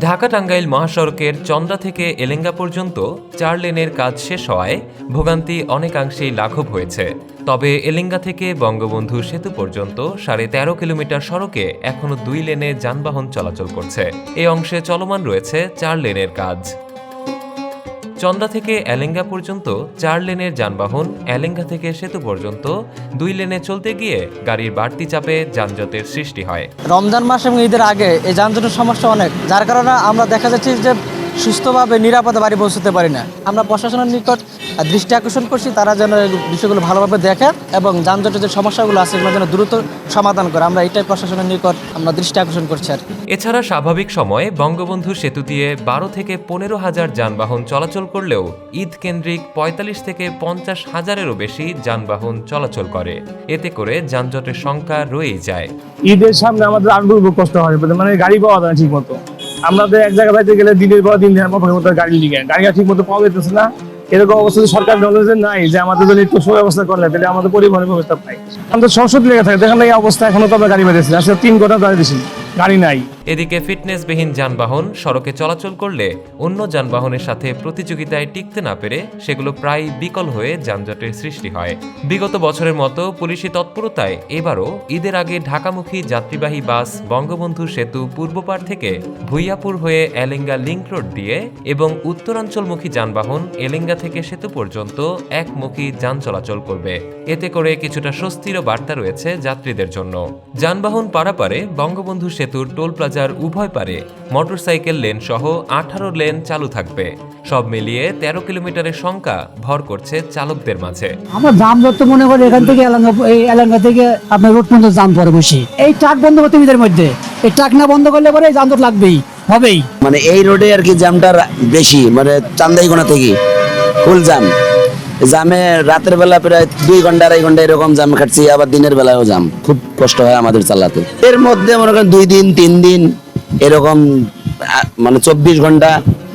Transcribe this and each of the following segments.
ঢাকা টাঙ্গাইল মহাসড়কের চন্দ্রা থেকে এলেঙ্গা পর্যন্ত চার লেনের কাজ শেষ হওয়ায় ভোগান্তি অনেকাংশেই লাঘব হয়েছে। তবে এলেঙ্গা থেকে বঙ্গবন্ধু সেতু পর্যন্ত সাড়ে তেরো কিলোমিটার সড়কে এখনও দুই লেনে যানবাহন চলাচল করছে। এ অংশে চলমান রয়েছে চার লেনের কাজ। চন্দ্রা থেকে এলেঙ্গা পর্যন্ত চার লেনের যানবাহন এলেঙ্গা থেকে সেতু পর্যন্ত দুই লেনে চলতে গিয়ে গাড়ির বাড়তি চাপে যানজটের সৃষ্টি হয়। রমজান মাস এবং ঈদের আগে এই যানজটের সমস্যা অনেক, যার কারণে আমরা দেখা যাচ্ছে যে সুস্থভাবে, নিরাপদে বাড়ি পৌঁছতে পারি না। আমরা প্রশাসনের নিকট দৃষ্টি আকর্ষণ করছি তারা যেন এই বিষয়গুলো ভালোভাবে দেখে এবং যানজটের যে সমস্যাগুলো আছে এগুলো যেন দ্রুত সমাধান করে। আমরা এটাই প্রশাসনের নিকট আমরা দৃষ্টি আকর্ষণ করছি আর এছাড়া স্বাভাবিক সময়ে বঙ্গবন্ধু সেতু দিয়ে বারো থেকে পনেরো হাজার যানবাহন চলাচল করলেও ঈদ কেন্দ্রিক পঁয়তাল্লিশ থেকে পঞ্চাশ হাজারেরও বেশি যানবাহন চলাচল করে। এতে করে যানজটের সংখ্যা রয়েই যায়। ঈদের সামনে আমাদের আরও কষ্ট হয় মানে গাড়ি পাওয়া যায় ঠিক মতো আমরা তো এক জায়গায় গেলে দিনের পর দিন গাড়ি নিয়ে গাড়ি ঠিক মতো পাওয়া যেতেছে না। এরকম অবস্থা সরকার নলেজে নাই যে আমাদের যদি একটু সুব্যবস্থা করলে, তাহলে আমাদের পরিবহনের ব্যবস্থা পাই আমাদের সংসদ লেগে থাকে, দেখেন এই অবস্থা এখনও তো আমরা গাড়ি পেতেছি আসলে তিন ঘণ্টা দাঁড়িয়ে দিয়েছি গাড়ি নাই। এদিকে ফিটনেসবিহীন যানবাহন, সড়কে চলাচল করলে অন্য যানবাহনের সাথে প্রতিযোগিতায় টিকতে না পেরে সেগুলো প্রায় বিকল হয়ে যানজটের সৃষ্টি হয়। বিগত বছরের মতো পুলিশি তৎপরতায় এবারও ঈদের আগে ঢাকামুখী যাত্রীবাহী বাস বঙ্গবন্ধু সেতু পূর্বপাড় থেকে ভুইয়াপুর হয়ে এলেঙ্গা লিংক রোড দিয়ে এবং উত্তরাঞ্চলমুখী যানবাহন এলেঙ্গা থেকে সেতু পর্যন্ত একমুখী যান চলাচল করবে। এতে করে কিছুটা স্বস্তিরও বার্তা রয়েছে যাত্রীদের জন্য। যানবাহন পারাপারে বঙ্গবন্ধু সেতুর টোল প্লাজার উভয় পারে মোটরসাইকেল লেন সহ আঠারো লেন চালু থাকবে। সব মিলিয়ে তেরো কিলোমিটারের সংখ্যা ভর করছে চালকদের মাঝে। আমরা জাম ধরতে মনে করি এখান থেকে এলাঙ্গা এই এলাঙ্গা থেকে আপনার রোড পর্যন্ত জাম পরে বসি। এই ট্রাক বন্ধ করতে ঈদের মধ্যে। এই ট্রাক না বন্ধ করলে পরে যান তো লাগবেই হবেই। মানে এই রোডে আর কি জ্যামটা বেশি মানে চান্দাইগোনা থেকে ফুল জ্যাম জ্যামে রাতের বেলা প্রায় দুই ঘণ্টা আড়াই ঘণ্টা এরকম জাম খাটছি আবার দিনের বেলায়ও জাম। খুব কষ্ট হয় আমাদের চালাতে। এর মধ্যে মনে করেন দুই দিন তিন দিন এরকম মানে চব্বিশ ঘণ্টা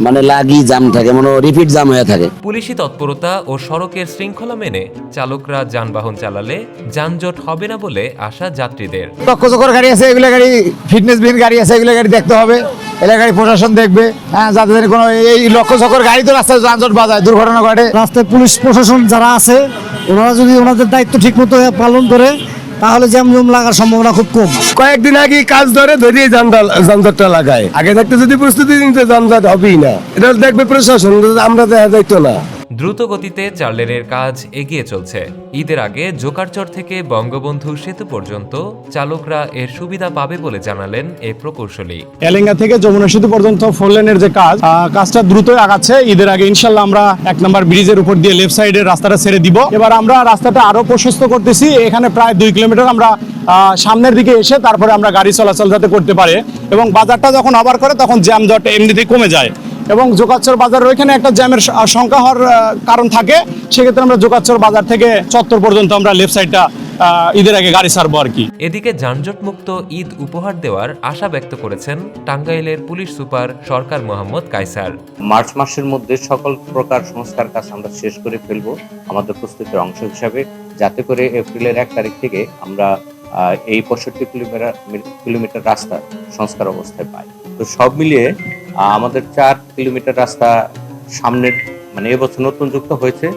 মানে লাগি জ্যাম থাকে মানে রিপিট জ্যাম হয়ে থাকে। পুলিশি তৎপরতা ও সড়কের শৃঙ্খলা মেনে চালকরা যানবাহন চালালে যানজট হবে না বলে আশা যাত্রীদের। লক্ষ গাড়ি আছে এগুলো গাড়ি ফিটনেস বিহীন গাড়ি আছে এগুলো গাড়ি দেখতে হবে। গাড়ি প্রশাসন দেখবে। হ্যাঁ যাদের কোনো এই লক্ষ চক্কর গাড়ি তো রাস্তায় যানজট বাজায় দুর্ঘটনা ঘটে। রাস্তায় পুলিশ প্রশাসন যারা আছে ওনারা যদি ওনাদের দায়িত্ব ঠিকমতো পালন করে তাহলে জ্যাম জম লাগার সম্ভাবনা খুব কম। কয়েকদিন আগে কাজ ধরে ধরিয়ে যানজটটা লাগায়। আগে থাকতে যদি প্রস্তুতি নিতে যানজট হবেই না। এটা দেখবে প্রশাসন আমরা দেখা যাইতো না। দ্রুত গতিতে চার লেনের কাজ এগিয়ে চলছে। ঈদের আগে জোকারচর থেকে বঙ্গবন্ধু সেতু পর্যন্ত চালকরা এর সুবিধা পাবে বলে জানালেন এ প্রকৌশলী। এলেঙ্গা থেকে যমুনা সেতু পর্যন্ত ফোর লেনের যে কাজ কাজটা দ্রুতই আগাচ্ছে। ঈদের আগে ইনশাল্লাহ আমরা এক নম্বর ব্রিজের উপর দিয়ে লেফট সাইডের রাস্তাটা ছেড়ে দিব। এবার আমরা রাস্তাটা আরও প্রশস্ত করতেছি। এখানে প্রায় দুই কিলোমিটার আমরা সামনের দিকে এসে তারপরে আমরা গাড়ি চলাচল যাতে করতে পারে। এবং বাজারটা যখন আবার করে, তখন জ্যাম জট এমনিতেই কমে যায়। এবং যোগাচ্চর বাজার ওইখানে একটা জ্যামের সংখ্যা হওয়ার কারণ থাকে। সেক্ষেত্রে আমরা যোগাচ্চর বাজার থেকে চত্বর পর্যন্ত আমরা লেফট সাইডটা ঈদের আগে গাড়ি ছাড়বো আর কি। এদিকে যানজট মুক্ত ঈদ উপহার দেওয়ার আশা ব্যক্ত করেছেন টাঙ্গাইলের police super Sarkar Mohammad Kaysar. March মাসের মধ্যে সকল প্রকার সংস্কার কাজ আমরা শেষ করে ফেলব আমাদের প্রস্তুতির অংশ হিসাবে যাতে করে এপ্রিলের এক তারিখ থেকে আমরা আহ, এই পঁয়ষট্টি কিলোমিটার কিলোমিটার রাস্তা সংস্কার অবস্থায় পাই। তো সব মিলিয়ে আমাদের চার কিলোমিটার রাস্তা সামনের মানে এবছর নতুন যুক্ত হয়েছে।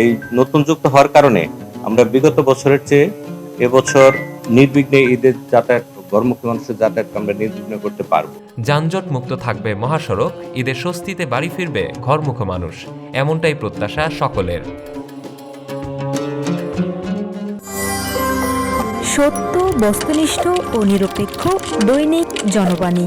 এই নতুন যুক্ত হওয়ার কারণে আমরা বিগত বছরের চেয়ে এবছর নির্বিঘ্নে ঈদের যাতায়াত গর্মুখী মানুষের যাতায়াত আমরা নির্বিঘ্ন করতে পারব। যানজট মুক্ত থাকবে মহাসড়ক ঈদের স্বস্তিতে বাড়ি ফিরবে ঘরমুখ মানুষ। এমনটাই প্রত্যাশা সকলের। সত্য বস্তুনিষ্ঠ ও নিরপেক্ষ দৈনিক জনবাণী।